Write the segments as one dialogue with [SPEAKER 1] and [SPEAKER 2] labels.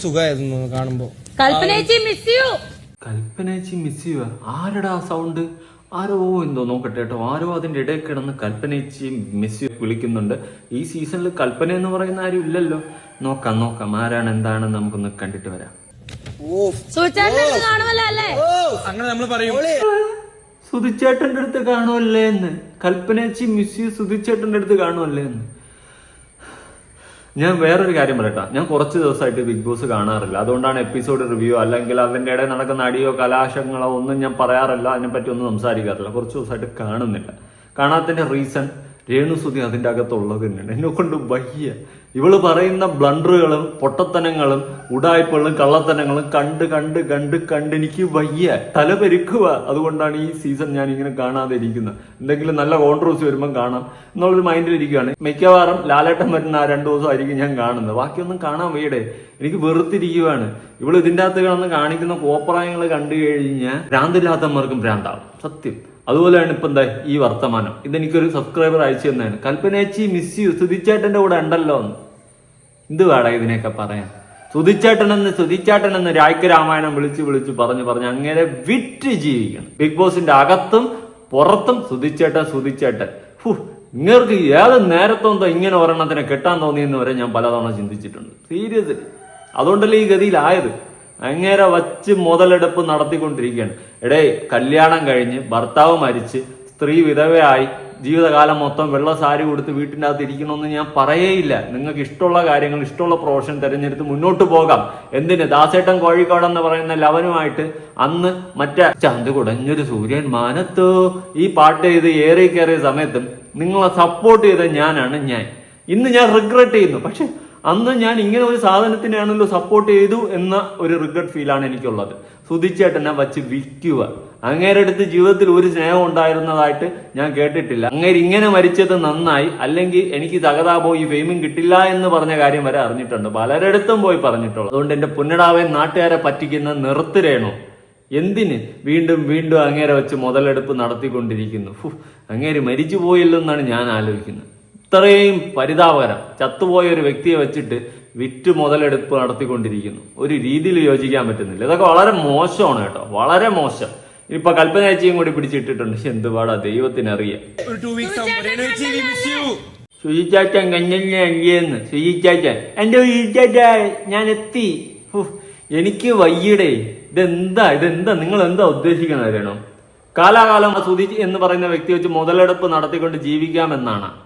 [SPEAKER 1] സുഖമായിരുന്നു കാണുമ്പോ.
[SPEAKER 2] കൽപ്പനേച്ചി മിസ് യു
[SPEAKER 3] കൽപ്പനേച്ചി മിസ് ചെയ്യുക ആരടാ സൗണ്ട് ആരോ എന്തോ നോക്കട്ടെ കേട്ടോ. ആരോ അതിന്റെ ഇടയിൽ കിടന്ന് കൽപ്പനേച്ചി മിസ് യു വിളിക്കുന്നുണ്ട്. ഈ സീസണിൽ കൽപ്പന എന്ന് പറയുന്ന ആരും ഇല്ലല്ലോ. നോക്കാം നോക്കാം. ആരാണ് എന്താണെന്ന് നമുക്കൊന്ന് കണ്ടിട്ട് വരാം.
[SPEAKER 2] സുതിച്ചേട്ടന്റെ കാണുമല്ലോ അല്ലേ?
[SPEAKER 1] അങ്ങനെ നമ്മൾ പറയും.
[SPEAKER 3] സുധിച്ചേട്ടന്റെ അടുത്ത് കാണുമല്ലേ എന്ന് കൽപ്പനേച്ചി മിസ് യു സുധിച്ചേട്ടന്റെ അടുത്ത് കാണുമല്ലേ എന്ന് ഞാൻ വേറൊരു കാര്യം പറയട്ടെ. ഞാൻ കുറച്ച് ദിവസമായിട്ട് ബിഗ് ബോസ് കാണാറില്ല. അതുകൊണ്ടാണ് എപ്പിസോഡ് റിവ്യൂ അല്ലെങ്കിൽ അതിന്റെ ഇടയിൽ നടക്കുന്ന അടിയോ കലാശങ്ങളോ ഒന്നും ഞാൻ പറയാറില്ല. അതിനെപ്പറ്റി ഒന്നും സംസാരിക്കാറില്ല. കുറച്ച് ദിവസമായിട്ട് കാണുന്നില്ല. കാണാത്തതിന്റെ റീസൺ രേണു രേണുസുതി അതിന്റെ അകത്തുള്ളത് തന്നെയാണ്. എന്നെ കൊണ്ട് വയ്യ. ഇവൾ പറയുന്ന ബ്ലണ്ടറുകളും പൊട്ടത്തനങ്ങളും ഉടായ്പകളും കള്ളത്തനങ്ങളും കണ്ട് കണ്ട് കണ്ട് കണ്ട് എനിക്ക് വയ്യ. തല പെരുക്കുക. അതുകൊണ്ടാണ് ഈ സീസൺ ഞാൻ ഇങ്ങനെ കാണാതെ ഇരിക്കുന്നത് എന്തെങ്കിലും നല്ല കോൺട്രവേഴ്സി വരുമ്പോൾ കാണാം. എന്നുള്ളൊരു മൈൻഡിൽ ഇരിക്കുകയാണ് മിക്കവാറും ലാലേട്ടൻ വരുന്ന ആ രണ്ടു ദിവസമായിരിക്കും ഞാൻ കാണുന്നത്. ബാക്കിയൊന്നും കാണാൻ വയ്യടെ. എനിക്ക് വെറുത്തിരിക്കുകയാണ് ഇവൾ ഇതിന്റെ അകത്ത് കിടന്ന് കാണിക്കുന്ന കോപ്രായങ്ങൾ കണ്ടു കഴിഞ്ഞാൽ ഭ്രാന്തില്ലാത്തവന്മാർക്കും ഭ്രാന്താവും. സത്യം. അതുപോലെയാണ് ഇപ്പൊ എന്താ ഈ വർത്തമാനം. ഇതെനിക്കൊരു സബ്സ്ക്രൈബർ അയച്ചു തന്നെയാണ് കൽപ്പനേച്ചി മിസ് യു സുധിച്ചേട്ടന്റെ കൂടെ ഉണ്ടല്ലോ എന്ന് എന്ത് വേടാ ഇതിനെയൊക്കെ പറയാൻ? സുതിച്ചേട്ടനെന്ന് സുതിച്ചേട്ടനെന്ന് രായ്ക്ക് രാമായണം വിളിച്ച് വിളിച്ച് പറഞ്ഞു പറഞ്ഞ് അങ്ങനെ വിറ്റ് ജീവിക്കണം. ബിഗ് ബോസിന്റെ അകത്തും പുറത്തും സുതിച്ചേട്ടൻ സുതിച്ചേട്ടൻ ഹു ഇങ്ങർക്ക് ഏത് നേരത്തോന്തോ ഇങ്ങനെ ഒരെണ്ണത്തിനെ കിട്ടാൻ തോന്നിയെന്ന് വരെ ഞാൻ പലതവണ ചിന്തിച്ചിട്ടുണ്ട്. സീരിയസ്ലി അതുകൊണ്ടല്ലേ ഈ ഗതിയിലായത്? അങ്ങനെ വച്ച് മുതലെടുപ്പ് നടത്തിക്കൊണ്ടിരിക്കുകയാണ്. എടേ കല്യാണം കഴിഞ്ഞ് ഭർത്താവ് മരിച്ച് സ്ത്രീ വിധവയായി ജീവിതകാലം മൊത്തം വെള്ള സാരി കൊടുത്ത് വീട്ടിന്റെ അകത്ത് ഇരിക്കണമെന്ന് ഞാൻ പറയേയില്ല. നിങ്ങൾക്ക് ഇഷ്ടമുള്ള കാര്യങ്ങൾ ഇഷ്ടമുള്ള പ്രൊഫഷൻ തിരഞ്ഞെടുത്ത് മുന്നോട്ട് പോകാം. എന്തിന്? ദാസേട്ടൻ കോഴിക്കോട് എന്ന് പറയുന്ന ലവനുമായിട്ട് അന്ന് മറ്റേ ചന്ത് കുടഞ്ഞൊരു സൂര്യൻ മാനത്തോ. ഈ പാട്ട് ചെയ്ത് ഏറി കയറിയ സമയത്തും നിങ്ങളെ സപ്പോർട്ട് ചെയ്ത ഞാനാണ് ഞാൻ. ഇന്ന് ഞാൻ റിഗ്രറ്റ് ചെയ്യുന്നു. പക്ഷെ അന്ന് ഞാൻ ഇങ്ങനെ ഒരു സാധനത്തിനാണല്ലോ സപ്പോർട്ട് ചെയ്തു എന്ന ഒരു റിഗ്രറ്റ് ഫീലാണ് എനിക്കുള്ളത്. സുധിച്ചേട്ടനെ വച്ച് വിൽക്കുക. അങ്ങേരെ അടുത്ത് ജീവിതത്തിൽ ഒരു സ്നേഹം ഉണ്ടായിരുന്നതായിട്ട് ഞാൻ കേട്ടിട്ടില്ല. അങ്ങേര് ഇങ്ങനെ മരിച്ചത് നന്നായി അല്ലെങ്കിൽ എനിക്ക് തകതാ ഈ ഫെയിമും കിട്ടില്ല എന്ന് പറഞ്ഞ കാര്യം വരെ അറിഞ്ഞിട്ടുണ്ട്. പലരിടത്തും പോയി പറഞ്ഞിട്ടുള്ളൂ. അതുകൊണ്ട് എന്റെ പുന്നടാവെ നാട്ടുകാരെ പറ്റിക്കുന്ന നിർത്തിരേണോ. എന്തിന് വീണ്ടും വീണ്ടും അങ്ങേരെ വെച്ച് മുതലെടുപ്പ് നടത്തിക്കൊണ്ടിരിക്കുന്നു? അങ്ങേര് മരിച്ചു പോയില്ലെന്നാണ് ഞാൻ ആലോചിക്കുന്നത്. ഇത്രയും പരിതാപകരം. ചത്തുപോയ ഒരു വ്യക്തിയെ വെച്ചിട്ട് വിറ്റ് മുതലെടുപ്പ് നടത്തിക്കൊണ്ടിരിക്കുന്നു. ഒരു രീതിയിൽ യോജിക്കാൻ പറ്റുന്നില്ല. ഇതൊക്കെ വളരെ മോശമാണ് കേട്ടോ. വളരെ മോശം. ഇപ്പൊ കൽപ്പനയച്ചിയും കൂടി പിടിച്ചിട്ടിട്ടുണ്ട്. എന്തുപാടാ ദൈവത്തിനറിയാം.
[SPEAKER 1] ഒരു ടു വീക്സ് ശുചിച്ചാച്ചൻ
[SPEAKER 3] സുജിച്ചാച്ചൻ. കഞ്ഞഞ്ഞന്ന് സുജിച്ചാച്ചൻ എന്റെ ഞാൻ എത്തി. എനിക്ക് വയ്യടേ. ഇതെന്താ ഇതെന്താ? നിങ്ങൾ എന്താ ഉദ്ദേശിക്കുന്നത് കാലാകാലം സുധി എന്ന് പറയുന്ന വ്യക്തി വെച്ച് മുതലെടുപ്പ് നടത്തിക്കൊണ്ട് ജീവിക്കാമെന്നാണ്.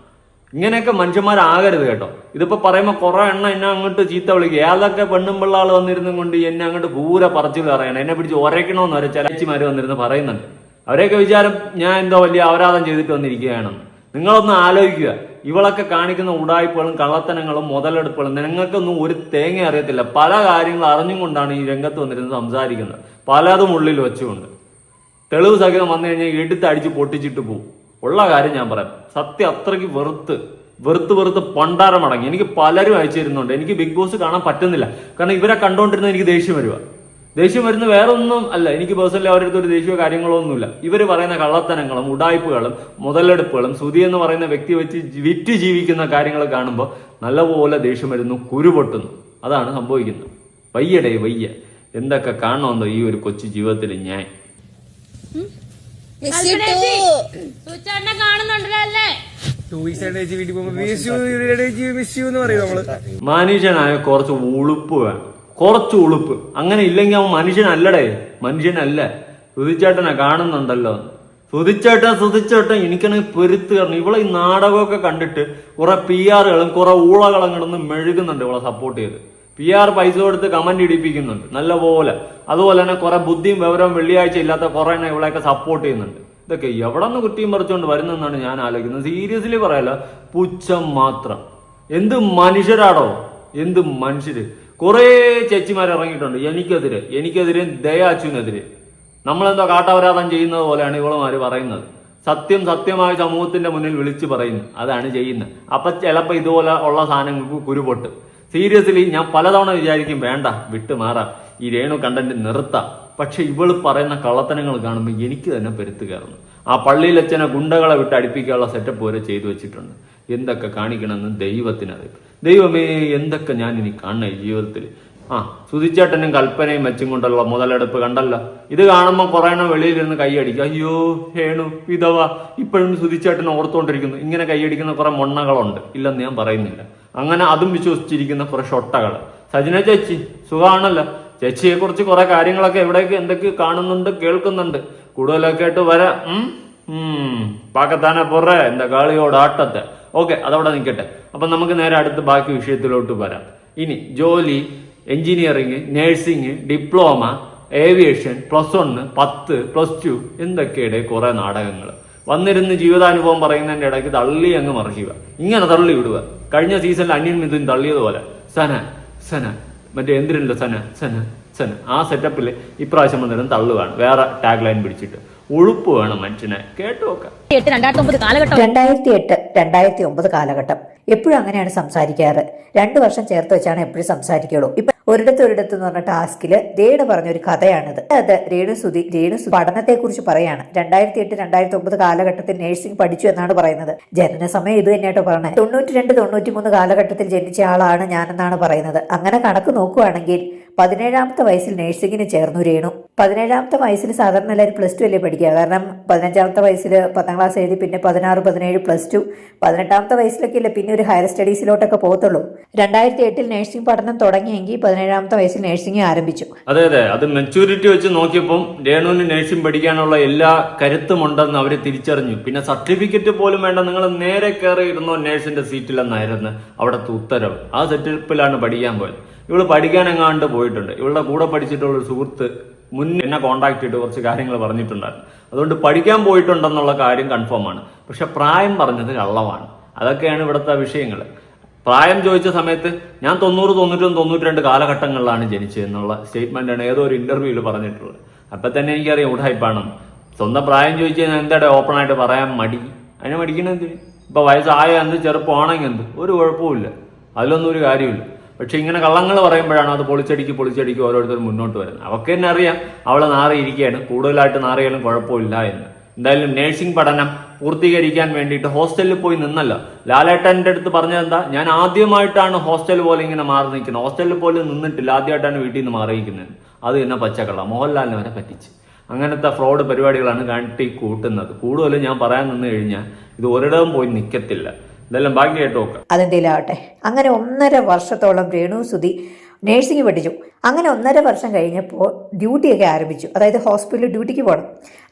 [SPEAKER 3] ഇങ്ങനെയൊക്കെ മനുഷ്യന്മാരാകരുത് കേട്ടോ. ഇതിപ്പോ പറയുമ്പോൾ കുറെ എണ്ണ എന്നെ അങ്ങോട്ട് ചീത്ത വിളിക്കുക ഏതൊക്കെ പെണ്ണും പിള്ളാൾ വന്നിരുന്നും കൊണ്ട് എന്നെ അങ്ങോട്ട് പൂര പറച്ചിൽ പറയണം എന്നെ പിടിച്ച് ഒരയ്ക്കണമെന്ന് വരെ ചലച്ചിമാര് വന്നിരുന്ന് പറയുന്നുണ്ട്. അവരെയൊക്കെ വിചാരം ഞാൻ എന്തോ വലിയ അപരാധം ചെയ്തിട്ട് വന്നിരിക്കുകയാണെന്ന്. നിങ്ങളൊന്ന് ആലോചിക്കുക. ഇവളൊക്കെ കാണിക്കുന്ന ഉടായ്പകളും കള്ളത്തനങ്ങളും മുതലെടുപ്പുകളും നിങ്ങൾക്കൊന്നും ഒരു തേങ്ങ അറിയത്തില്ല. പല കാര്യങ്ങൾ അറിഞ്ഞും കൊണ്ടാണ് ഈ രംഗത്ത് വന്നിരുന്ന് സംസാരിക്കുന്നത്. പലതും ഉള്ളിൽ വെച്ചുകൊണ്ട്. തെളിവ് സഹിതം വന്നു കഴിഞ്ഞാൽ എടുത്തടിച്ച് പൊട്ടിച്ചിട്ട് പോകും ഉള്ള കാര്യം ഞാൻ പറയാം. സത്യം അത്രയ്ക്ക് വെറുത്ത് വെറുത്ത് വെറുത്ത് പണ്ടാരം അടങ്ങി എനിക്ക് പലരും അയച്ചു തരുന്നുണ്ട് എനിക്ക് ബിഗ് ബോസ് കാണാൻ പറ്റുന്നില്ല. കാരണം ഇവരെ കണ്ടുകൊണ്ടിരുന്ന എനിക്ക് ദേഷ്യം വരുക ദേഷ്യം വരുന്ന വേറെ ഒന്നും അല്ല. എനിക്ക് പേഴ്സണലി അവരുടെ ഒരു ദേഷ്യമോ കാര്യങ്ങളോ ഒന്നുമില്ല. ഇവർ പറയുന്ന കള്ളത്തനങ്ങളും ഉടായ്പകളും മുതലെടുപ്പുകളും സുതി എന്ന് പറയുന്ന വ്യക്തി വെച്ച് വിറ്റ് ജീവിക്കുന്ന കാര്യങ്ങൾ കാണുമ്പോൾ നല്ലപോലെ ദേഷ്യം വരുന്നു കുരുപൊട്ടുന്നു അതാണ് സംഭവിക്കുന്നത്. വയ്യടേ വയ്യ. എന്തൊക്കെ കാണണമെന്നോ ഈ ഒരു കൊച്ചു ജീവിതത്തിൽ ഞാൻ? മനുഷ്യനായ കുറച്ച് ഉളുപ്പ് വേണം. കുറച്ച് ഉളുപ്പ്. അങ്ങനെ ഇല്ലെങ്കിൽ അവൻ മനുഷ്യനല്ലടേ. മനുഷ്യനല്ല. സുതിച്ചേട്ടനെ കാണുന്നുണ്ടല്ലോ. സുതിച്ചേട്ടൻ സുതിച്ചേട്ടൻ എനിക്കാണെങ്കിൽ പെരുത്ത് കാരണം ഇവളെ ഈ നാടകമൊക്കെ കണ്ടിട്ട് കുറെ പി ആറുകളും കുറെ ഊളകളും കിടന്ന് മെഴുകുന്നുണ്ട് ഇവളെ സപ്പോർട്ട് ചെയ്ത്. പി ആർ പൈസ കൊടുത്ത് കമന്റ് ഇടിപ്പിക്കുന്നുണ്ട്. നല്ല പോലെ അതുപോലെ തന്നെ കുറെ ബുദ്ധിയും വിവരവും വെള്ളിയാഴ്ച ഇല്ലാത്ത കുറെ എണ്ണം സപ്പോർട്ട് ചെയ്യുന്നുണ്ട്. ഇതൊക്കെ എവിടെ നിന്ന് കുട്ടിയും പറിച്ചുകൊണ്ട് വരുന്നെന്നാണ് ഞാൻ ആലോചിക്കുന്നത്. സീരിയസ്ലി പറയല്ല പുച്ഛം മാത്രം. എന്ത് മനുഷ്യരാടോ? എന്ത് മനുഷ്യര്? കുറേ ചേച്ചിമാർ ഇറങ്ങിയിട്ടുണ്ട്. എനിക്കെതിരെ. എനിക്കെതിരെ ദയാച്ചുവിനെതിരെ. നമ്മളെന്തോ കാട്ടവരാധം ചെയ്യുന്നത് പോലെയാണ് ഇവളുമാര് പറയുന്നത്. സത്യം സത്യമായ സമൂഹത്തിന്റെ മുന്നിൽ വിളിച്ചു പറയുന്നു. അതാണ് ചെയ്യുന്നത്. അപ്പൊ ചിലപ്പോ ഇതുപോലെ ഉള്ള സാധനങ്ങൾക്ക് കുരുപൊട്ട്. സീരിയസ്ലി ഞാൻ പലതവണ വിചാരിക്കും വേണ്ട വിട്ടു മാറാം. ഈ രേണു കണ്ടന്റ് നിർത്താം. പക്ഷെ ഇവൾ പറയുന്ന കള്ളത്തനങ്ങൾ കാണുമ്പോൾ എനിക്ക് തന്നെ പെരുത്തു കയറുന്നു. ആ പള്ളിയിൽ അച്ഛനെ ഗുണ്ടകളെ വിട്ട് അടുപ്പിക്കാനുള്ള സെറ്റപ്പ് വരെ ചെയ്തു വെച്ചിട്ടുണ്ട്. എന്തൊക്കെ കാണിക്കണമെന്ന് ദൈവത്തിനറിയും ദൈവമേ എന്തൊക്കെ ഞാൻ ഇനി കാണണം ജീവിതത്തിൽ ആ സുതിച്ചേട്ടനും കൽപ്പനയും മെച്ചും കൊണ്ടുള്ള മുതലെടുപ്പ് കണ്ടല്ലോ. ഇത് കാണുമ്പോൾ കുറെ എണ്ണം വെളിയിലിരുന്ന് കൈയടിക്കും അയ്യോ ഹേണു വിധവ ഇപ്പോഴും സുതിച്ചേട്ടൻ ഓർത്തുകൊണ്ടിരിക്കുന്നു ഇങ്ങനെ കൈയടിക്കുന്ന കുറെ മൊണ്ണകളുണ്ട്. ഇല്ലെന്ന് ഞാൻ പറയുന്നില്ല. അങ്ങനെ അതും വിശ്വസിച്ചിരിക്കുന്ന കുറെ ഷൊട്ടകൾ സജിന ചേച്ചി സുഖമാണല്ലോ ചേച്ചിയെ കുറിച്ച് കുറെ കാര്യങ്ങളൊക്കെ എവിടെയൊക്കെ എന്തൊക്കെ കാണുന്നുണ്ട് കേൾക്കുന്നുണ്ട്. കൂടുതലൊക്കെ ആയിട്ട് വരാം. പാക്കത്താനെ പുറ എന്താ കാളിയോട് ആട്ടത്തെ. ഓക്കെ അതവിടെ നിൽക്കട്ടെ. അപ്പൊ നമുക്ക് നേരെ അടുത്ത് ബാക്കി വിഷയത്തിലോട്ട് വരാം. ഇനി ജോലി engineering nursing diploma aviation plus one പത്ത് പ്ലസ് ടു എന്തൊക്കെയുടെ കുറെ നാടകങ്ങൾ വന്നിരുന്ന് ജീവിതാനുഭവം പറയുന്നതിന്റെ ഇടയ്ക്ക് തള്ളി അങ്ങ് മറിക്കുക ഇങ്ങനെ തള്ളി വിടുക. കഴിഞ്ഞ സീസണിൽ അന്യൻ മിഥുൻ തള്ളിയതുപോലെ. സന സന മറ്റേ എന്തിനുണ്ട് സന സന സന. ആ സെറ്റപ്പിൽ ഇപ്രാവശ്യം വന്നിരുന്ന് തള്ളുകയാണ് വേറെ ടാഗ് ലൈൻ പിടിച്ചിട്ട്. ഉഴുപ്പ് വേണം മനുഷ്യനെ. കേട്ടു നോക്കാം.
[SPEAKER 2] രണ്ടായിരത്തി
[SPEAKER 4] എട്ട് രണ്ടായിരത്തി ഒമ്പത് കാലഘട്ടം. എപ്പോഴും അങ്ങനെയാണ് സംസാരിക്കാറ്. രണ്ടു വർഷം ചേർത്ത് വെച്ചാണ് എപ്പോഴും സംസാരിക്കുള്ളൂ. ഇപ്പൊ ഒരിടത്ത് ഒരിടത്ത് എന്ന് പറഞ്ഞ ടാസ്കിൽ രേണു പറഞ്ഞൊരു കഥയാണിത്. അത് രേണു സുധി രേണു സു- പഠനത്തെ കുറിച്ച് പറയാണ്. രണ്ടായിരത്തി എട്ട് രണ്ടായിരത്തി ഒമ്പത് കാലഘട്ടത്തിൽ നഴ്സിംഗ് പഠിച്ചു എന്നാണ് പറയുന്നത്. ജനന സമയം ഇത് തന്നെയാട്ടോ പറഞ്ഞത് തൊണ്ണൂറ്റി രണ്ട് തൊണ്ണൂറ്റി മൂന്ന് കാലഘട്ടത്തിൽ ജനിച്ച ആളാണ് ഞാനെന്നാണ് പറയുന്നത്. അങ്ങനെ കണക്ക് നോക്കുവാണെങ്കിൽ പതിനേഴാമത്തെ വയസ്സിൽ നഴ്സിംഗിന് ചേർന്നു രേണു. പതിനേഴാമത്തെ വയസ്സിൽ സാധാരണ എല്ലാവരും പ്ലസ് ടു അല്ലേ പഠിക്കുക. കാരണം പതിനഞ്ചാമത്തെ വയസ്സിൽ പത്താം ക്ലാസ് എഴുതി പിന്നെ പതിനാറ് പതിനേഴ് പ്ലസ് ടു പതിനെട്ടാമത്തെ വയസ്സിലൊക്കെ അല്ലേ പിന്നെ ഒരു ഹയർ സ്റ്റഡീസിലോട്ടൊക്കെ പോകത്തുള്ളൂ. രണ്ടായിരത്തി എട്ടിൽ നഴ്സിംഗ് പഠനം തുടങ്ങിയെങ്കിൽ പതിനേഴാമത്തെ വയസ്സിൽ നഴ്സിംഗ് ആരംഭിച്ചു.
[SPEAKER 3] അതെ അതെ. അത് മെച്ചൂരിറ്റി വെച്ച് നോക്കിയപ്പം രേണുവിന് നഴ്സിംഗ് പഠിക്കാനുള്ള എല്ലാ കരുത്തുമുണ്ടെന്ന് അവർ തിരിച്ചറിഞ്ഞു. പിന്നെ സർട്ടിഫിക്കറ്റ് പോലും വേണ്ട. നിങ്ങൾ നേരെ കയറി ഇരുന്നോ നഴ്സിന്റെ സീറ്റിലെന്നായിരുന്നു അവിടുത്തെ ഉത്തരവ്. ആ സെറ്റപ്പിലാണ് പഠിക്കാൻ പോയത്. ഇവൾ പഠിക്കാൻ എങ്ങാണ്ട് പോയിട്ടുണ്ട്. ഇവളുടെ കൂടെ പഠിച്ചിട്ടുള്ള ഒരു സുഹൃത്ത് മുൻ എന്നെ കോണ്ടാക്ട് ചെയ്തിട്ട് കുറച്ച് കാര്യങ്ങൾ പറഞ്ഞിട്ടുണ്ടായിരുന്നു. അതുകൊണ്ട് പഠിക്കാൻ പോയിട്ടുണ്ടെന്നുള്ള കാര്യം കൺഫേം ആണ്. പക്ഷെ പ്രായം പറഞ്ഞത് കള്ളമാണ്. അതൊക്കെയാണ് ഇവിടുത്തെ വിഷയങ്ങൾ പ്രായം ചോദിച്ച സമയത്ത് ഞാൻ തൊണ്ണൂറ് തൊണ്ണൂറ്റൊന്ന് തൊണ്ണൂറ്റി രണ്ട് കാലഘട്ടങ്ങളിലാണ് ജനിച്ചത് എന്നുള്ള സ്റ്റേറ്റ്മെന്റ് ആണ് ഏതോ ഒരു ഇന്റർവ്യൂവിൽ പറഞ്ഞിട്ടുള്ളത്. അപ്പൊ തന്നെ എനിക്കറിയാം ഉടായ്പാണെന്ന് സ്വന്തം പ്രായം ചോദിച്ചു കഴിഞ്ഞാൽ ഓപ്പൺ ആയിട്ട് പറയാൻ മടി? അതിനെ മടിക്കണെന്ത് ഇപ്പൊ വയസ്സായ എന്ത് ചെറുപ്പമാണെങ്കിൽ എന്ത്? ഒരു കുഴപ്പമില്ല അതിലൊന്നും ഒരു കാര്യമില്ല പക്ഷെ ഇങ്ങനെ കള്ളങ്ങൾ പറയുമ്പോഴാണ് അത് പൊളിച്ചടിക്ക് പൊളിച്ചടിക്ക് ഓരോരുത്തർ മുന്നോട്ട് വരുന്നത്. അവർക്ക് തന്നെ അറിയാം അവളെ നാറിയിരിക്കുകയാണ്. കൂടുതലായിട്ട് നാറിയാലും കുഴപ്പമില്ല എന്ന്. എന്തായാലും നേഴ്സിംഗ് പഠനം പൂർത്തീകരിക്കാൻ വേണ്ടിയിട്ട് ഹോസ്റ്റലിൽ പോയി നിന്നല്ലോ. ലാലേട്ടന്റെ അടുത്ത് പറഞ്ഞത് എന്താ? ഞാൻ ആദ്യമായിട്ടാണ് ഹോസ്റ്റൽ പോലെ ഇങ്ങനെ മാറി നിൽക്കുന്നത്. ഹോസ്റ്റലിൽ പോലും നിന്നിട്ടില്ല. ആദ്യമായിട്ടാണ് വീട്ടിൽ നിന്ന് മാറിയിരിക്കുന്നത്. അത് തന്നെ പച്ചക്കള്ള. മോഹൻലാലിനെ വരെ പറ്റിച്ച്. അങ്ങനത്തെ ഫ്രോഡ് പരിപാടികളാണ് കാട്ടി കൂട്ടുന്നത്. കൂടുതലും ഞാൻ പറയാൻ നിന്ന് കഴിഞ്ഞാൽ ഇത് ഒരിടവും പോയി നിൽക്കത്തില്ല. ഇതെല്ലാം ബാക്കി കേട്ട് നോക്കാം
[SPEAKER 4] അങ്ങനെ ഒന്നര വർഷത്തോളം രേണു സുധി നേഴ്സിംഗ് പഠിച്ചു. അങ്ങനെ ഒന്നര വർഷം കഴിഞ്ഞപ്പോൾ ഡ്യൂട്ടിയൊക്കെ ആരംഭിച്ചു. അതായത് ഹോസ്പിറ്റലിൽ ഡ്യൂട്ടിക്ക് പോകണം.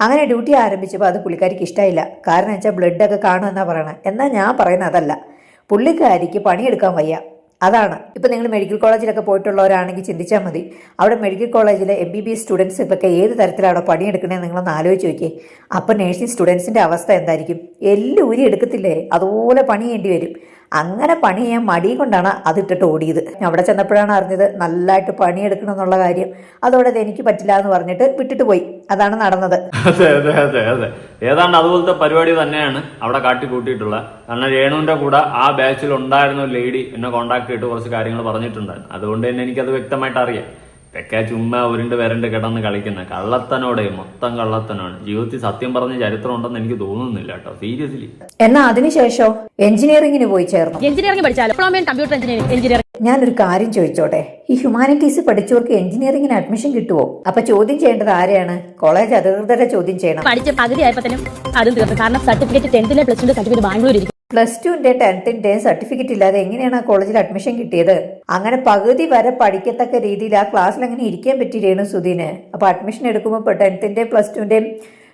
[SPEAKER 4] അങ്ങനെ ഡ്യൂട്ടി ആരംഭിച്ചപ്പോൾ അത് പുള്ളിക്കാരിക്ക് ഇഷ്ടമായില്ല കാരണം വെച്ചാൽ ബ്ലഡൊക്കെ കാണുമെന്നാണ് പറയണത് എന്നാൽ ഞാൻ പറയുന്നത് അതല്ല. പുള്ളിക്കാരിക്ക് പണിയെടുക്കാൻ വയ്യ. അതാണ്. ഇപ്പം നിങ്ങൾ മെഡിക്കൽ കോളേജിലൊക്കെ പോയിട്ടുള്ളവരാണെങ്കിൽ ചിന്തിച്ചാൽ മതി. അവിടെ മെഡിക്കൽ കോളേജിലെ M B B S students ഏത് തരത്തിലാണ് അവിടെ പണിയെടുക്കണേ നിങ്ങളൊന്ന് ആലോചിച്ച് നോക്കിയേ. അപ്പം നേഴ്സിംഗ് സ്റ്റുഡൻസിന്റെ അവസ്ഥ എന്തായിരിക്കും? എല്ലാം ഉരി എടുക്കത്തില്ലേ അതുപോലെ പണി ചെയ്യേണ്ടി വരും. അങ്ങനെ പണി ചെയ്യാൻ മടി കൊണ്ടാണ് അതിട്ടിട്ട് ഓടിയത്. അവിടെ ചെന്നപ്പോഴാണ് അറിഞ്ഞത് നല്ലതായിട്ട് പണിയെടുക്കണം എന്നുള്ള കാര്യം. അതോടെ അത് എനിക്ക് പറ്റില്ല എന്ന് പറഞ്ഞിട്ട് വിട്ടിട്ട് പോയി. അതാണ് നടന്നത്.
[SPEAKER 3] ഏതാണ്ട് അതുപോലത്തെ പരിപാടി തന്നെയാണ് അവിടെ കാട്ടി കൂട്ടിയിട്ടുള്ളത് കാരണം രേണുവിന്റെ കൂടെ ആ ബാച്ചിൽ ഉണ്ടായിരുന്ന ഒരു ലേഡി എന്നെ കോണ്ടാക്ട് ചെയ്തിട്ട് കുറച്ച് കാര്യങ്ങൾ പറഞ്ഞിട്ടുണ്ടായിരുന്നു. അതുകൊണ്ട് തന്നെ എനിക്കത് വ്യക്തമായിട്ട് അറിയാം. ഇതൊക്കെ ചുമ്മാ ഉരുണ്ട് വരണ്ട് കിടന്ന് കളിക്കുന്ന കള്ളത്തനോടെ മൊത്തം കള്ളത്തനാണ് ജീവിതത്തിൽ സത്യം പറഞ്ഞ ചരിത്രം ഉണ്ടെന്ന് എനിക്ക് തോന്നുന്നില്ല കേട്ടോ. സീരിയസ്ലി
[SPEAKER 4] എന്നാ അതിനുശേഷം എഞ്ചിനീയറിംഗിന് പോയി ചേർന്നു?
[SPEAKER 2] എഞ്ചിനീയറിംഗ് പഠിച്ചാലോ? കമ്പ്യൂട്ടർ എഞ്ചിനീയറിംഗ് എഞ്ചിനീയറിംഗ്
[SPEAKER 4] ഞാനൊരു കാര്യം ചോദിച്ചോട്ടെ? ഈ ഹ്യൂമാനിറ്റീസ് പഠിച്ചവർക്ക് എഞ്ചിനീയറിംഗിന് അഡ്മിഷൻ കിട്ടുമോ അപ്പൊ ചോദ്യം ചെയ്യേണ്ടത് ആരെയാണ്? കോളേജ് അധികൃതരെ ചോദ്യം ചെയ്യണം.
[SPEAKER 2] പഠിച്ച പകുതി ആയപ്പോഴത്തേനും അതും തീർന്നു. കാരണം സർട്ടിഫിക്കറ്റ് ടെൻത്തിലെ പ്ലസ് ടു സർട്ടിഫിക്കറ്റ് ബാംഗ്ലൂർ ഇരിക്കും
[SPEAKER 4] പ്ലസ് ടുവിന്റെ ടെൻത്തിന്റെയും സർട്ടിഫിക്കറ്റ് ഇല്ലാതെ എങ്ങനെയാണ് ആ കോളേജിൽ അഡ്മിഷൻ കിട്ടിയത്? അങ്ങനെ പകുതി വരെ പഠിക്കത്തക്ക രീതിയിൽ ആ ക്ലാസ്സിൽ അങ്ങനെ ഇരിക്കാൻ പറ്റി രേണു സുധീന്? അപ്പൊ അഡ്മിഷൻ എടുക്കുമ്പോൾ ടെൻത്തിന്റെയും പ്ലസ് ടുവിന്റെയും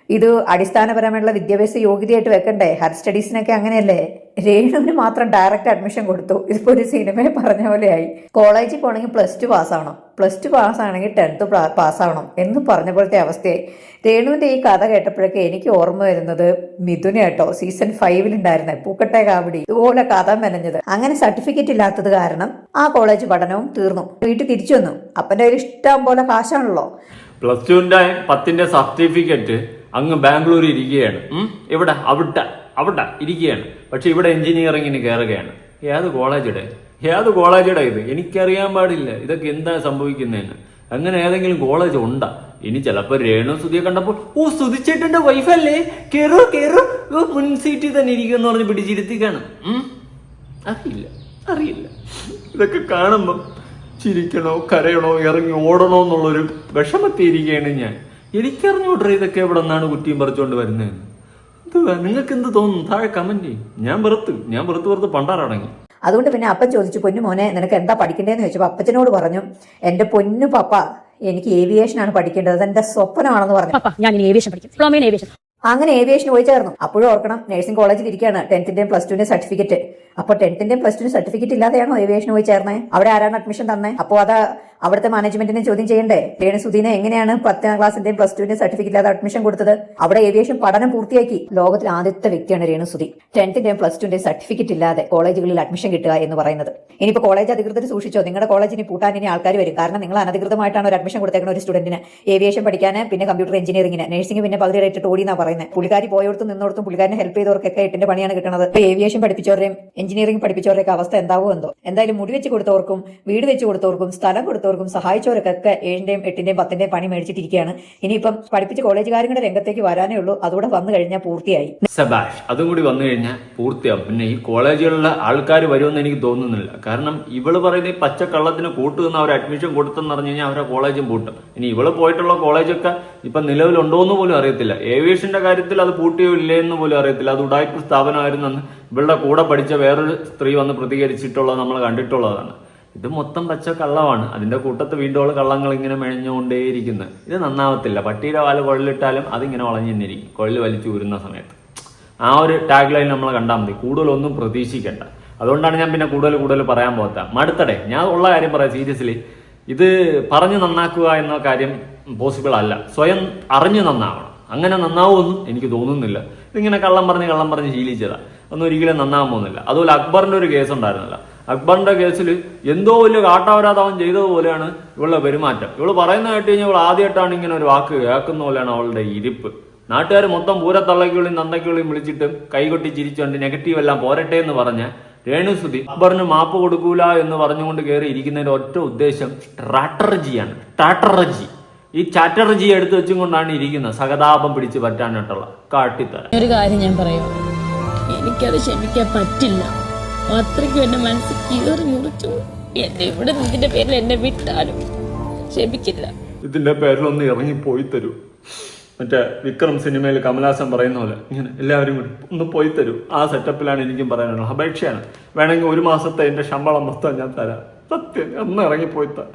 [SPEAKER 4] ഇത് അടിസ്ഥാനപരമായിട്ടുള്ള വിദ്യാഭ്യാസ യോഗ്യതയായിട്ട് വെക്കണ്ടേ? ഹയർ സ്റ്റഡീസിനൊക്കെ അങ്ങനെയല്ലേ? രേണുവിന് മാത്രം ഡയറക്റ്റ് അഡ്മിഷൻ കൊടുത്തു. ഇതിപ്പോ ഒരു സിനിമയെ പറഞ്ഞ പോലെയായി. കോളേജിൽ പോകണമെങ്കിൽ പ്ലസ് ടു പാസ്സാവണം പ്ലസ് ടു പാസ്സാണെങ്കിൽ ടെൻത്ത് പാസ്സാവണം എന്ന് പറഞ്ഞ പോലത്തെ അവസ്ഥയായി. രേണുവിന്റെ ഈ കഥ കേട്ടപ്പോഴൊക്കെ എനിക്ക് ഓർമ്മ വരുന്നത് മിഥുന സീസൺ ഫൈവിലുണ്ടായിരുന്ന പൂക്കട്ടെ കാവടി. ഇതുപോലെ കഥ മെനഞ്ഞത്. അങ്ങനെ സർട്ടിഫിക്കറ്റ് ഇല്ലാത്തത് കാരണം ആ കോളേജ് പഠനവും തീർന്നു. വീട്ടിൽ തിരിച്ചു വന്നു. അപ്പന്റെ ഒരു ഇഷ്ടം പോലെ കാശാണല്ലോ.
[SPEAKER 3] പ്ലസ് ടുവിന്റെ പത്തിന്റെ സർട്ടിഫിക്കറ്റ് അങ്ങ് ബാംഗ്ലൂർ ഇരിക്കുകയാണ്? ഇവിടെ അവിടെ അവിടെ ഇരിക്കുകയാണ്. പക്ഷെ ഇവിടെ എഞ്ചിനീയറിംഗിന് കയറുകയാണ്. ഏത് കോളേജിടെ? ഏത് കോളേജിടെ ഇത്? എനിക്കറിയാൻ പാടില്ല. ഇതൊക്കെ എന്താ സംഭവിക്കുന്നതെന്ന്. അങ്ങനെ ഏതെങ്കിലും കോളേജ് ഉണ്ടാ? ഇനി ചിലപ്പോ രേണു സ്തുതിയെ കണ്ടപ്പോൾ ഓ സുധിച്ചേട്ടന്റെ വൈഫല്ലേ കേറോ കേറു. മുൻ സീറ്റിൽ തന്നെ ഇരിക്കുമെന്ന് പറഞ്ഞ് പിടിച്ചിരുത്തിക്കാണ്? കാണും അറിയില്ല അറിയില്ല. ഇതൊക്കെ കാണുമ്പം ചിരിക്കണോ കരയണോ ഇറങ്ങി ഓടണോ എന്നുള്ളൊരു വിഷമത്തിയിരിക്കുകയാണ് ഞാൻ. എനിക്കറിഞ്ഞൂട്ടെ ഇതൊക്കെ എവിടെ നിന്നാണ് കുറ്റിയും പറിച്ചുകൊണ്ട് വരുന്നതെന്ന് എന്തുവാ നിങ്ങൾക്ക് എന്ത് തോന്നും താഴെ കമന്റ് ചെയ്യും. ഞാൻ വെറുത്ത് ഞാൻ വെറുത്ത് വെറുത്ത് പണ്ടാറടങ്ങി.
[SPEAKER 4] അതുകൊണ്ട് പിന്നെ അപ്പൻ ചോദിച്ചു പൊന്നു മോനെ നിനക്ക് എന്താ പഠിക്കേണ്ടതെന്ന് ചോദിച്ചപ്പോൾ അപ്പച്ചനോട് പറഞ്ഞു എന്റെ പൊന്നു പപ്പ എനിക്ക് ഏവിയേഷൻ ആണ് പഠിക്കേണ്ടത്. അതെന്റെ സ്വപ്നമാണെന്ന് പറഞ്ഞു.
[SPEAKER 2] ഞാൻ ഇനി ഏവിയേഷൻ പഠിക്കും. ഡിപ്ലോമ ഇൻ ഏവിയേഷൻ
[SPEAKER 4] അങ്ങനെ ഏവിയേഷൻ പോയി ചേർന്നു അപ്പോഴും ഓർക്കണം നഴ്സിംഗ് കോളേജിൽ ഇരിക്കുകയാണ് ടെൻത്തിന്റെയും പ്ലസ് ടുവിന്റെ സർട്ടിഫിക്കറ്റ് അപ്പോൾ ടെൻത്തിന്റെയും പ്ലസ് ടുവിന്റെ സർട്ടിഫിക്കറ്റ് ഇല്ലാതെയാണോ ഏവിയേഷൻ പോയി ചേർന്നേ? അവിടെ ആരാണ് അഡ്മിഷൻ തന്നെ? അപ്പോൾ അത് അവിടുത്തെ മാനേജ്മെന്റിനെ ചോദ്യം ചെയ്യണ്ടേ? രേണു സുധീനെ എങ്ങനെയാണ് പത്താം ക്ലാസിന്റെയും പ്ലസ് ടുവിന്റെ സർട്ടിഫിക്കറ്റ് ഇല്ലാതെ അഡ്മിഷൻ കൊടുത്തത്? അവിടെ ഏവിയേഷൻ പഠനം പൂർത്തിയാക്കി. ലോകത്തിൽ ആദ്യത്തെ വ്യക്തിയാണ് രേണു സുധി. ടെൻത്തിന്റെയും പ്ലസ് ടുവിന്റെയും സർട്ടിഫിക്കറ്റ് ഇല്ലാതെ കോളേജുകളിൽ അഡ്മിഷൻ കിട്ടുക എന്ന് പറയുന്നത്. ഇനിയിപ്പോൾ കോളേജ് അധികൃതർ സൂക്ഷിച്ചോ? നിങ്ങളുടെ കോളേജിന് പൂട്ടാൻ ഇനി ആൾക്കാർ വരും. കാരണം നിങ്ങൾ അനധികൃതമായിട്ടാണ് ഒരു അഡ്മിഷൻ കൊടുത്തേക്കുന്ന ഒരു സ്റ്റുഡന്റിന് ഏവിയേഷൻ പഠിക്കാൻ പിന്നെ കമ്പ്യൂട്ടർ എഞ്ചിനീയറിംഗിന് നഴ്സിംഗ് പിന്നെ പകുതി റേറ്റ് ഓടി എന്നാണ് പറയുന്നത് പുള്ളിക്കാരി പോയോടത്തും നിന്നോടത്തും പുള്ളിക്കാരനെ ഹെൽപ്പ് ചെയ്തവർക്കൊക്കെ എട്ടിന്റെ പണിയാണ് കിട്ടുന്നത് ഇപ്പൊ ഏവിയേഷൻ പഠിപ്പിച്ചവരെയും എഞ്ചിനീയറിംഗ് പഠിപ്പിച്ചവരുടെയൊക്കെ അവസ്ഥ എന്താവോ എന്തോ. എന്തായാലും മുടി വെച്ച് കൊടുത്തവർക്കും വീട് വെച്ച് കൊടുത്തവർക്കും സ്ഥലം കൊടുത്തവർക്കും സഹായിച്ചവർക്കൊക്കെ ഏഴിന്റെയും എട്ടിന്റെയും പത്തിന്റെയും പണി മേടിച്ചിട്ടിരിക്കുകയാണ്. ഇനിയിപ്പം പഠിപ്പിച്ച കോളേജുകാരുടെ രംഗത്തേക്ക് വരാനേ ഉള്ളൂ. അതുകൂടെ വന്നു കഴിഞ്ഞാൽ പൂർത്തിയായി.
[SPEAKER 3] സബാഷ് അതും കൂടി വന്നു കഴിഞ്ഞാൽ പൂർത്തിയാവും. പിന്നെ ഈ കോളേജുകളിലെ ആൾക്കാർ വരുമെന്ന് എനിക്ക് തോന്നുന്നില്ല. കാരണം ഇവൾ പറയുന്ന ഈ പച്ചക്കള്ളത്തിന് കൂട്ടുന്ന അവർ അഡ്മിഷൻ കൊടുത്തെന്ന് പറഞ്ഞു കഴിഞ്ഞാൽ അവരെ കോളേജും പൂട്ടും. ഇനി ഇവൾ പോയിട്ടുള്ള കോളേജൊക്കെ ഇപ്പൊ നിലവിലുണ്ടോ എന്ന് പോലും അറിയത്തില്ല. ഏവിയേഷന്റെ കാര്യത്തിൽ അത് പൂട്ടിയോ ഇല്ലേ എന്ന് പോലും അറിയത്തില്ല. അത് ഉടായ്പ സ്ഥാപനമായിരുന്നെന്ന് ഇവളുടെ കൂടെ പഠിച്ച വേറൊരു സ്ത്രീ വന്ന് പ്രതികരിച്ചിട്ടുള്ളത് നമ്മൾ കണ്ടിട്ടുള്ളതാണ്. ഇത് മൊത്തം പച്ച കള്ളമാണ്. അതിന്റെ കൂട്ടത്ത് വീണ്ടും കള്ളങ്ങൾ ഇങ്ങനെ മെഴഞ്ഞുകൊണ്ടേയിരിക്കുന്നത് ഇത് നന്നാവത്തില്ല. പട്ടിയുടെ വാൽ കുഴലിട്ടാലും അതിങ്ങനെ വളഞ്ഞു തന്നിരിക്കും കുഴൽ വലിച്ചു ഊരുന്ന സമയത്ത്. ആ ഒരു ടാഗ് ലൈൻ നമ്മൾ കണ്ടാൽ മതി. കൂടുതലൊന്നും പ്രതീക്ഷിക്കേണ്ട. അതുകൊണ്ടാണ് ഞാൻ പിന്നെ കൂടുതൽ കൂടുതൽ പറയാൻ പോകാത്ത. മടുത്തടെ. ഞാൻ ഉള്ള കാര്യം പറയാം. സീരിയസ്ലി ഇത് പറഞ്ഞു നന്നാക്കുക എന്ന കാര്യം പോസിബിൾ അല്ല. സ്വയം അറിഞ്ഞു നന്നാവണം. അങ്ങനെ നന്നാവുമെന്നും എനിക്ക് തോന്നുന്നില്ല. ഇതിങ്ങനെ കള്ളം പറഞ്ഞ് കള്ളം പറഞ്ഞ് ശീലിച്ചതാ. ഒന്നും ഒരിക്കലും നന്നാവാൻ പോകുന്നില്ല. അതുപോലെ അക്ബറിന്റെ ഒരു കേസ് ഉണ്ടായിരുന്നല്ലോ. അക്ബറിന്റെ കേസിൽ എന്തോ വലിയ കാട്ടാവരാതവൻ ചെയ്തതുപോലെയാണ് ഇവളുടെ പെരുമാറ്റം. ഇവൾ പറയുന്ന കേട്ട് കഴിഞ്ഞാൽ ഇവൾ ആദ്യമായിട്ടാണ് ഇങ്ങനെ ഒരു വാക്ക് കേൾക്കുന്ന പോലെയാണ് അവളുടെ ഇരിപ്പ്. നാട്ടുകാർ മൊത്തം പൂരത്തള്ളക്കുള്ളിയും നന്ദക്കുള്ളിയും വിളിച്ചിട്ട് കൈകൊട്ടി ചിരിച്ചുകൊണ്ട് നെഗറ്റീവ് എല്ലാം പോരട്ടെ എന്ന് പറഞ്ഞ രേണുസുതി അക്ബറിന് മാപ്പ് കൊടുക്കൂല എന്ന് പറഞ്ഞുകൊണ്ട് കയറി ഇരിക്കുന്നതിന്റെ ഒറ്റ ഉദ്ദേശം സ്ട്രാറ്റർജിയാണ് സ്ട്രാറ്റർജി ഈ ചാറ്റർജി എടുത്തു വെച്ചും കൊണ്ടാണ് ഇരിക്കുന്നത്. സഹതാപം പിടിച്ച് പറ്റാനായിട്ടുള്ള കാട്ടിത്തരം
[SPEAKER 5] ഒരു കാര്യം ഞാൻ പറയാം. എനിക്കത് ക്ഷമിക്കാൻ പറ്റില്ല. അത്രയ്ക്കും എന്റെ മനസ്സ് കീറി മുറിച്ചു. എന്നെ ഇവിടെ ഇതിന്റെ പേരിൽ എന്നെ വിട്ടാലും ക്ഷമിക്കില്ല.
[SPEAKER 3] ഇതിന്റെ പേരിലൊന്ന് ഇറങ്ങി പോയി തരൂ. മറ്റേ വിക്രം സിനിമയിൽ കമലാസൻ പറയുന്ന പോലെ ഇങ്ങനെ എല്ലാവരും കൂടി ഒന്ന് പോയി തരൂ. ആ സെറ്റപ്പിലാണ് എനിക്കും പറയാനുള്ളത്. അപേക്ഷയാണ്. വേണമെങ്കിൽ ഒരു മാസത്തെ എന്റെ ശമ്പളം മൊത്തം ഞാൻ തരാം. സത്യം ഒന്ന് ഇറങ്ങി പോയി തരാം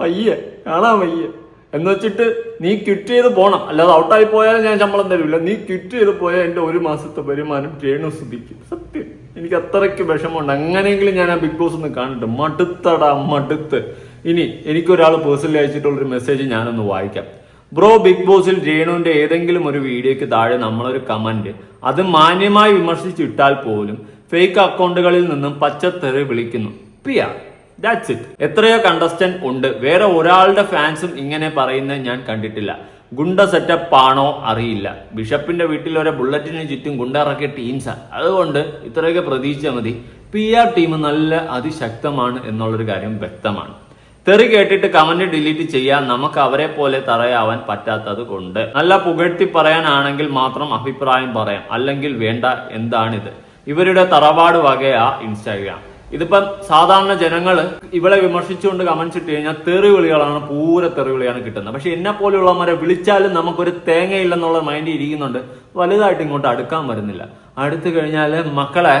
[SPEAKER 3] വയ്യേ കാണാൻ വയ്യ. എന്ന് വെച്ചിട്ട് നീ ക്വിറ്റ് ചെയ്ത് പോണം. അല്ലാതെ ഔട്ടായി പോയാൽ ഞാൻ ശമ്പളം തരില്ല നീ ക്വിറ്റ് ചെയ്ത് പോയാൽ എന്റെ ഒരു മാസത്തെ വരുമാനം രേണു സ്തുതിക്കും സത്യം. എനിക്ക് അത്രയ്ക്ക് വിഷമമുണ്ട്. അങ്ങനെയെങ്കിലും ഞാൻ ആ ബിഗ് ബോസ് ഒന്ന് കാണട്ടെ മടുത്തടാ മടുത്ത്. ഇനി എനിക്കൊരാൾ പേഴ്സണലി അയച്ചിട്ടുള്ളൊരു മെസ്സേജ് ഞാനൊന്ന് വായിക്കാം. ബ്രോ ബിഗ് ബോസിൽ രേണുവിന്റെ ഏതെങ്കിലും ഒരു വീഡിയോയ്ക്ക് താഴെ നമ്മളൊരു കമന്റ് അത് മാന്യമായി വിമർശിച്ചിട്ടാൽ പോലും ഫേക്ക് അക്കൗണ്ടുകളിൽ നിന്നും പച്ചത്തെറി വിളിക്കുന്നു. പിയ ദാറ്റ്സ് ഇറ്റ് എത്രയോ കണ്ടസ്റ്റന്റ് ഉണ്ട്. വേറെ ഒരാളുടെ ഫാൻസും ഇങ്ങനെ പറയുന്നത് ഞാൻ കണ്ടിട്ടില്ല. ഗുണ്ട സെറ്റപ്പ് ആണോ അറിയില്ല. ബിഷപ്പിന്റെ വീട്ടിൽ ഒരു ബുള്ളറ്റിന് ചുറ്റും ഗുണ്ട ടീംസാണ് അതുകൊണ്ട് ഇത്രയൊക്കെ പ്രതീക്ഷിച്ചാൽ മതി. പി ആർ ടീം നല്ല അതിശക്തമാണ് എന്നുള്ളൊരു കാര്യം വ്യക്തമാണ്. തെറി കേട്ടിട്ട് കമന്റ് ഡിലീറ്റ് ചെയ്യാൻ നമുക്ക് അവരെ പോലെ തറയാവാൻ പറ്റാത്തത് കൊണ്ട്. നല്ല പുകഴ്ത്തി പറയാനാണെങ്കിൽ മാത്രം അഭിപ്രായം പറയാം. അല്ലെങ്കിൽ വേണ്ട എന്താണിത്? ഇവരുടെ തറവാട് വകയാ ഇൻസ്റ്റാഗ്രാം ഇതിപ്പം സാധാരണ ജനങ്ങൾ ഇവളെ വിമർശിച്ചുകൊണ്ട് കമന്റ്സ് ഇട്ട് കഴിഞ്ഞാൽ തെറി വിളികളാണ് പൂര തെറി വിളിയാണ് കിട്ടുന്നത്. പക്ഷെ എന്നെ പോലെയുള്ളവരെ വിളിച്ചാലും നമുക്കൊരു തേങ്ങയില്ലെന്നുള്ള മൈൻഡ് ഇരിക്കുന്നുണ്ട്. വലുതായിട്ട് ഇങ്ങോട്ട് അടുക്കാൻ വരുന്നില്ല. അടുത്തു കഴിഞ്ഞാൽ മക്കളെ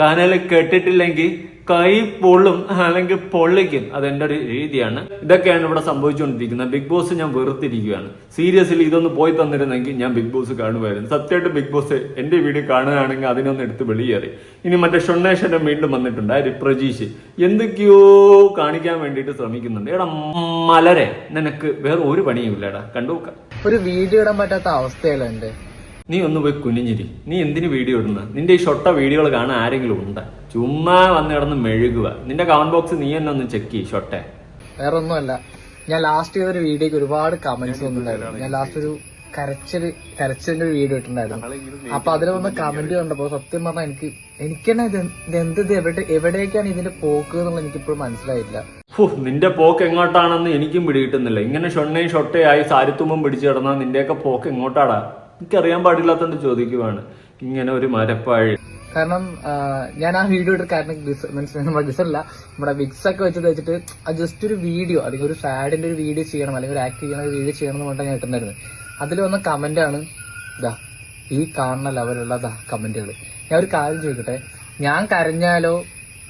[SPEAKER 3] കനൽ കെട്ടിട്ടില്ലെങ്കിൽ കൈ പൊള്ളും അല്ലെങ്കിൽ പൊള്ളിക്കും. അതെന്റെ ഒരു രീതിയാണ്? ഇതൊക്കെയാണ് ഇവിടെ സംഭവിച്ചുകൊണ്ടിരിക്കുന്നത്. ബിഗ് ബോസ് ഞാൻ വെറുത്തിരിക്കുകയാണ്. സീരിയസ്ലി ഇതൊന്ന് പോയി തന്നിരുന്നെങ്കിൽ ഞാൻ ബിഗ് ബോസ് കാണുമായിരുന്നു. സത്യമായിട്ട് ബിഗ് ബോസ് എന്റെ വീഡിയോ കാണുകയാണെങ്കിൽ അതിനൊന്ന് എടുത്ത് വെളിയേറി. ഇനി മറ്റേ ഷൊണ്ണേഷന്റെ വീണ്ടും വന്നിട്ടുണ്ട്. ആര് പ്രജീഷ് എന്തൊക്കെയോ കാണിക്കാൻ വേണ്ടിയിട്ട് ശ്രമിക്കുന്നുണ്ട്. എടാ മലരെ. നിനക്ക് വേറെ ഒരു പണിയും ഇല്ലടാ. കണ്ടുനോക്ക
[SPEAKER 6] ഒരു വീഡിയോ ഇടാൻ പറ്റാത്ത അവസ്ഥയല്ലേ എന്റെ
[SPEAKER 3] നീ ഒന്ന് പോയി കുനിഞ്ഞിരി. നീ എന്തിന് വീഡിയോ ഇടുന്ന നിന്റെ ഈ ഷൊട്ട വീഡിയോകൾ കാണാൻ ആരെങ്കിലും ഉണ്ട്? ചുമ്മാ വന്ന് കിടന്ന് മെഴുകുക. നിന്റെ കമന്റ് ബോക്സ് നീ തന്നെ ഒന്ന് ചെക്ക് ചെയ്യ് ഷൊട്ടെ.
[SPEAKER 6] വേറെ ഒന്നുമല്ല ഞാൻ ലാസ്റ്റ് ചെയ്ത ഒരു വീഡിയോക്ക് ഒരുപാട് കമന്റ്സ് വന്നിട്ടുണ്ടായിരുന്നു. ഞാൻ ലാസ്റ്റ് ഒരു കരച്ചിൽ കരച്ചിലിന്റെ ഒരു വീഡിയോ ഇട്ടിട്ടുണ്ടായിരുന്നു. അപ്പൊ അതിൽ വന്ന കമന്റ് കണ്ടപ്പോ സത്യം പറഞ്ഞാൽ എനിക്ക് എനിക്ക് തന്നെ ഇത് ഇത് എന്ത് ഇത് എവിടെ എവിടേക്കാണ് ഇതിന്റെ പോക്ക് എന്നുള്ളത് എനിക്കിപ്പോഴും മനസ്സിലായില്ല.
[SPEAKER 3] നിന്റെ പോക്ക് എങ്ങോട്ടാണെന്ന് എനിക്കും പിടികിട്ടുന്നില്ല. ഇങ്ങനെ ഷൊണ്ണയും ഷൊട്ടയായി സാരിത്തുമ്പം പിടിച്ചു കിടന്നാൽ നിന്റെയൊക്കെ പോക്ക് എങ്ങോട്ടാടാ? എനിക്കറിയാൻ പാടില്ലാത്തോണ്ട് ചോദിക്കുവാണ്. ഇങ്ങനെ ഒരു മരപ്പാഴി.
[SPEAKER 6] കാരണം ഞാൻ ആ വീഡിയോ ഇട്ട് കാരണം മീൻസ് നമ്മുടെ നമ്മുടെ വിക്സ് ഒക്കെ വെച്ച് വെച്ചിട്ട് അത് ജസ്റ്റ് ഒരു വീഡിയോ അല്ലെങ്കിൽ ഒരു സാഡിന്റെ ഒരു വീഡിയോ ചെയ്യണം അല്ലെങ്കിൽ ഒരു ആക്ട് ചെയ്യണ ഒരു വീഡിയോ ചെയ്യണം എന്ന് പറഞ്ഞാൽ ഞാൻ ഇട്ടുണ്ടായിരുന്നു അതിൽ വന്ന ആണ് ഇതാ ഈ കാണുന്ന ലെവലുള്ള കമന്റുകൾ ഞാൻ ഒരു കാര്യം ചോദിക്കട്ടെ? ഞാൻ കരഞ്ഞാലോ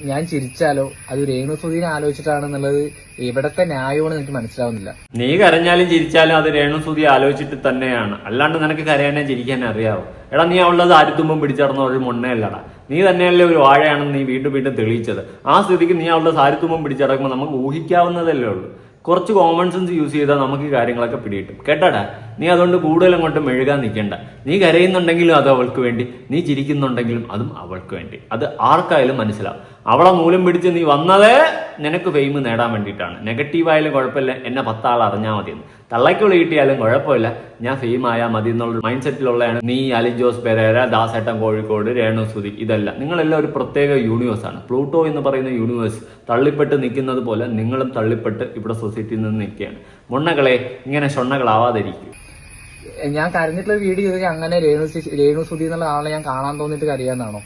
[SPEAKER 6] ഞാൻ ചിരിച്ചാലോ? അത് രേണുസുദീനെ ആലോചിച്ചിട്ടാണെന്നുള്ളത് ഇവിടത്തെ ന്യായമാണ് എനിക്ക് മനസ്സിലാവുന്നില്ല.
[SPEAKER 3] നീ കരഞ്ഞാലും ചിരിച്ചാലും അത് രേണുസുധി ആലോചിച്ചിട്ട് തന്നെയാണ്. അല്ലാണ്ട് നിനക്ക് കരയാനേ ചിരിക്കാൻ അറിയാവോ? എടാ നീ അവളുടെ ആരുത്തുമ്പം പിടിച്ചടന്ന ഒരു മുണ്ണയല്ലടാ. നീ തന്നെയല്ലേ ഒരു വാഴയാണെന്ന് നീ വീണ്ടും വീണ്ടും തെളിയിച്ചത്. ആ സ്ഥിതിക്ക് നീ അവളുടെ സാരിത്തുമ്പം പിടിച്ചടക്കുമ്പോൾ നമുക്ക് ഊഹിക്കാവുന്നതല്ലേ ഉള്ളൂ. കുറച്ച് കോമൺ സെൻസ് യൂസ് ചെയ്താൽ നമുക്ക് കാര്യങ്ങളൊക്കെ പിടികിട്ടും. കേട്ടാടാ? നീ അതുകൊണ്ട് കൂടുതൽ അങ്ങോട്ട് മെഴുകാൻ നിൽക്കേണ്ട. നീ കരയുന്നുണ്ടെങ്കിലും അത് അവൾക്ക് വേണ്ടി നീ ചിരിക്കുന്നുണ്ടെങ്കിലും അതും അവൾക്ക് വേണ്ടി. അത് ആർക്കായാലും മനസ്സിലാവും. അവളെ മൂലം പിടിച്ച് നീ വന്നതേ നിനക്ക് ഫെയിം നേടാൻ വേണ്ടിയിട്ടാണ്. നെഗറ്റീവായാലും കുഴപ്പമില്ല എന്നെ പത്താൾ അറിഞ്ഞാൽ മതിയെന്ന്. തള്ളയ്ക്കുള്ള കിട്ടിയാലും കുഴപ്പമില്ല ഞാൻ ഫെയിം ആയാൽ മതി എന്നുള്ള മൈൻഡ് സെറ്റിലുള്ളതാണ് നീ അലി ജോസ് പെരേര ദാസേട്ടൻ കോഴിക്കോട് രേണു സുധി ഇതല്ല. നിങ്ങളെല്ലാം ഒരു പ്രത്യേക യൂണിവേഴ്സാണ് പ്ലൂട്ടോ എന്ന് പറയുന്ന യൂണിവേഴ്സ് തള്ളിപ്പെട്ട് നിൽക്കുന്നത് പോലെ നിങ്ങളും തള്ളിപ്പെട്ട് ഇവിടെ സൊസൈറ്റിയിൽ നിന്ന് നിൽക്കുകയാണ്. മുണ്ണകളെ ഇങ്ങനെ ഷൊണ്ണകളാവാതിരിക്കും
[SPEAKER 6] ഞാൻ കരഞ്ഞിട്ടുള്ള വീഡിയോ ചെയ്തെങ്കിൽ അങ്ങനെ രേണു രേണു സുധി എന്നുള്ള ആളെ ഞാൻ കാണാൻ തോന്നിട്ട് കരയാന്നാണോ?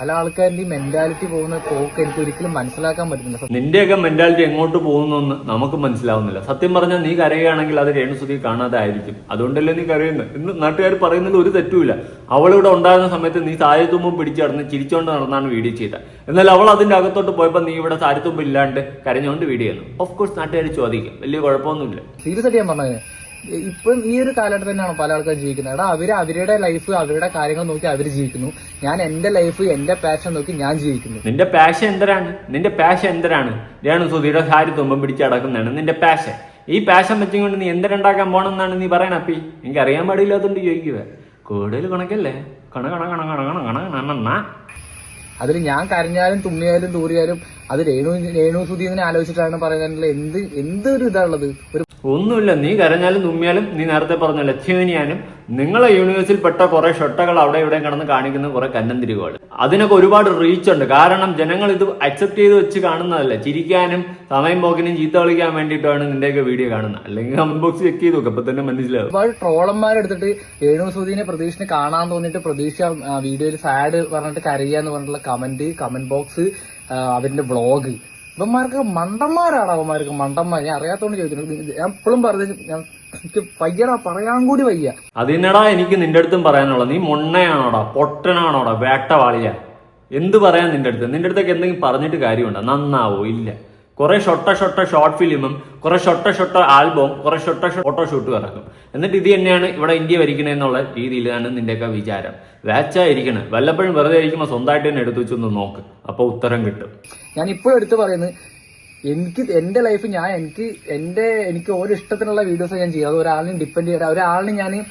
[SPEAKER 6] പല ആൾക്കാരുടെ ഈ മെന്റാലിറ്റി പോകുന്ന പോക്ക് എനിക്ക് ഒരിക്കലും മനസ്സിലാക്കാൻ പറ്റുന്നില്ല.
[SPEAKER 3] നിന്റെയൊക്കെ മെന്റാലിറ്റി എങ്ങോട്ട് പോകുന്നെന്ന് നമുക്ക് മനസ്സിലാവുന്നില്ല. സത്യം പറഞ്ഞാൽ നീ കരയുകയാണെങ്കിൽ അത് രേണുസുതി കാണാതെ ആയിരിക്കും അതുകൊണ്ടല്ലേ നീ കരയുന്നത് ഇന്ന് നാട്ടുകാർ പറയുന്നതിൽ ഒരു തെറ്റുമില്ല. അവളിവിടെ ഉണ്ടായിരുന്ന സമയത്ത് നീ സാരിത്തുമ്പും പിടിച്ചു നടന്ന് ചിരിച്ചോണ്ട് നടന്നാണ് വീഡിയോ ചെയ്തത്. എന്നാൽ അവൾ അതിന്റെ അകത്തോട്ട് പോയപ്പോൾ നീ ഇവിടെ സാരിത്തുമ്പ് ഇല്ലാണ്ട് കരഞ്ഞുകൊണ്ട് വീഡിയോ ചെയ്യുന്നു. ഓഫ് കോഴ്സ് നാട്ടുകാർ ചോദിക്കും. വലിയ കുഴപ്പമൊന്നുമില്ല.
[SPEAKER 6] സീരിയസ് ആയിട്ട് ഞാൻ പറഞ്ഞത് ഇപ്പം ഈ ഒരു കാലഘട്ടം തന്നെയാണ് പല ആൾക്കാരും ജീവിക്കുന്നത്? എടാ അവർ അവരുടെ ലൈഫ് അവരുടെ കാര്യങ്ങൾ നോക്കി അവർ ജീവിക്കുന്നു. ഞാൻ എന്റെ ലൈഫ് എന്റെ പാഷൻ നോക്കി ഞാൻ ജീവിക്കുന്നു.
[SPEAKER 3] നിന്റെ പാഷൻ എന്തരാണ് നിന്റെ പാഷൻ എന്തരാണ് രേണു സുധിയുടെ സാരി തുമ്പം പിടിച്ച് അടക്കുന്നതാണ് നിന്റെ പാഷൻ ഈ പാഷൻ വെച്ചുകൊണ്ട് നീ എന്തരണ്ടാക്കാൻ പോണെന്നാണ് നീ പറയണ അപ്പി? എനിക്ക് അറിയാൻ പാടില്ലാത്തോണ്ട് ചോദിക്കുക കൂടുതൽ കണക്കല്ലേ? കണ കണ കണ കണ കണ കണ കണ
[SPEAKER 6] അതിൽ ഞാൻ കരഞ്ഞാലും തുമ്മിയാലും തൂറിയാലും അത് രേണു രേണു സുധീനെ ആലോചിച്ചിട്ടാണ് പറയുന്നത്. എന്ത് എന്ത് ഒരു ഇതാണുള്ളത് ഒരു
[SPEAKER 3] ഒന്നുമില്ല നീ കരഞ്ഞാലും തുമ്മിയാലും നീ നേരത്തെ പറഞ്ഞ ലക്ഷ്യനിയാനും നിങ്ങളെ യൂണിവേഴ്സിൽ പെട്ട കുറെ ഷൊട്ടകൾ അവിടെ ഇവിടെ കിടന്ന് കാണിക്കുന്ന കുറെ കന്നന്തിരികൾ അതിനൊക്കെ ഒരുപാട് റീച്ച് ഉണ്ട്. കാരണം ജനങ്ങൾ ഇത് അക്സെപ്റ്റ് ചെയ്ത് വെച്ച് കാണുന്നതല്ല. ചിരിക്കാനും സമയം പോക്കിനും ചീത്ത കളിക്കാൻ വേണ്ടിയിട്ടാണ് നിന്റെയൊക്കെ വീഡിയോ കാണുന്നത്. അല്ലെങ്കിൽ അൺബോക്സ് ബോക്സ് ചെക്ക് ചെയ്ത് നോക്കാം അപ്പൊ തന്നെ മനസ്സിലാവും.
[SPEAKER 6] ഒരുപാട് ട്രോളന്മാരെടുത്തിട്ട് രേണു സുധീനെ പ്രതീക്ഷിനെ കാണാൻ തോന്നിയിട്ട് പ്രതീക്ഷ വീഡിയോയിൽ സാഡ് പറഞ്ഞിട്ട് കരയുക പറഞ്ഞിട്ടുള്ള കമന്റ് കമന്റ് ബോക്സ് അവന്റെ വ്ളോഗ് ഇവന്മാർക്ക് മണ്ടന്മാരാണ് അവന്മാർക്ക് മണ്ടന്മാർ. ഞാൻ അറിയാത്തോണ്ട് ചോദിച്ചിട്ടുണ്ട്. ഞാൻ എപ്പോഴും പറഞ്ഞു ഞാൻ എനിക്ക് വയ്യടാ പറയാൻ കൂടി വയ്യ.
[SPEAKER 3] അതിനടാ എനിക്ക് നിന്റെ അടുത്തും പറയാനുള്ളത്. നീ മൊണ്ണയാണോടാ പൊട്ടനാണോടാ വേട്ടവാളിയ. എന്ത് പറയാൻ നിന്റെ അടുത്ത്? നിന്റെ അടുത്തേക്ക് എന്തെങ്കിലും പറഞ്ഞിട്ട് കാര്യമുണ്ടോ? നന്നാവോ? ഇല്ല. കുറെ ഷൊട്ട ഷൊട്ട ഷോർട്ട് ഫിലിമും കുറെ ഷൊട്ട ഷൊട്ട ആൽബവും കുറെ ഷൊട്ട ഫോട്ടോ ഷൂട്ടും ഇറക്കും എന്നിട്ട് ഇത് തന്നെയാണ് ഇവിടെ ഇന്ത്യ ഭരിക്കണേ എന്നുള്ള രീതിയിലാണ് നിന്റെയൊക്കെ വിചാരം. വാച്ചായിരിക്കണം. വല്ലപ്പോഴും വെറുതെ ഇരിക്കുമ്പോൾ സ്വന്തമായിട്ട് തന്നെ എടുത്തു വെച്ചൊന്ന് നോക്ക്. അപ്പൊ ഉത്തരം കിട്ടും.
[SPEAKER 6] ഞാൻ ഇപ്പോഴും എടുത്തു പറയുന്നത് എനിക്ക് എന്റെ ലൈഫ് ഞാൻ എനിക്ക് എന്റെ എനിക്ക് ഓരോ ഇഷ്ടത്തിനുള്ള വീഡിയോസ് ഞാൻ ചെയ്യും. അത് ഒരാളിനെ ഡിപ്പെൻഡ് ചെയ്യാൻ ഒരാളിനെ ഞാൻ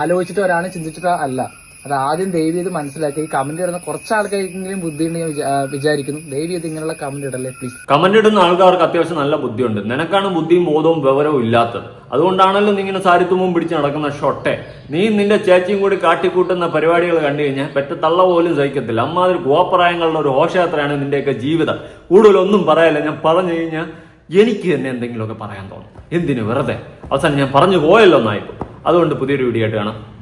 [SPEAKER 6] ആലോചിച്ചിട്ടോ ഒരാളിനെ ചിന്തിച്ചിട്ടോ അല്ല. അത് ആദ്യം ദയവ് ചെയ്ത് മനസ്സിലാക്കി. ഈ കമന്റ് ഇടുന്ന കുറച്ച് ആൾക്കാർക്കെങ്കിലും ബുദ്ധി ഉണ്ട് ഞാൻ വിചാരിക്കുന്നു. ദയവ് ചെയ്ത് ഇങ്ങനെയുള്ള കമന്റ് ഇടല്ലേ പ്ലീസ്
[SPEAKER 3] കമന്റ് ഇടുന്ന ആൾക്കാർക്ക് അത്യാവശ്യം നല്ല ബുദ്ധിയുണ്ട്. നിനക്കാണ് ബുദ്ധിയും ബോധവും വിവരവും ഇല്ലാത്തത്. അതുകൊണ്ടാണല്ലോ നീ ഇങ്ങനെ സാരിത്തുമ്പും പിടിച്ച് നടക്കുന്ന ഷൊട്ടെ. നീ നിന്റെ ചേച്ചിയും കൂടി കാട്ടിക്കൂട്ടുന്ന പരിപാടികൾ കണ്ടു കഴിഞ്ഞാൽ പെറ്റ തള്ള പോലും സഹിക്കത്തില്ല. അമ്മാതിരി ഗോപ്രായങ്ങളുടെ ഒരു ഘോഷയാത്രയാണ് നിന്റെയൊക്കെ ജീവിതം. കൂടുതലൊന്നും പറയാല്ല ഞാൻ പറഞ്ഞു കഴിഞ്ഞാൽ എനിക്ക് തന്നെ എന്തെങ്കിലുമൊക്കെ പറയാൻ തോന്നും. എന്തിനു വെറുതെ? അവസാനം ഞാൻ പറഞ്ഞു പോയല്ലോ എന്നായിപ്പോ അതുകൊണ്ട് പുതിയൊരു വീഡിയോ ആയിട്ട് കാണാം. ബൈ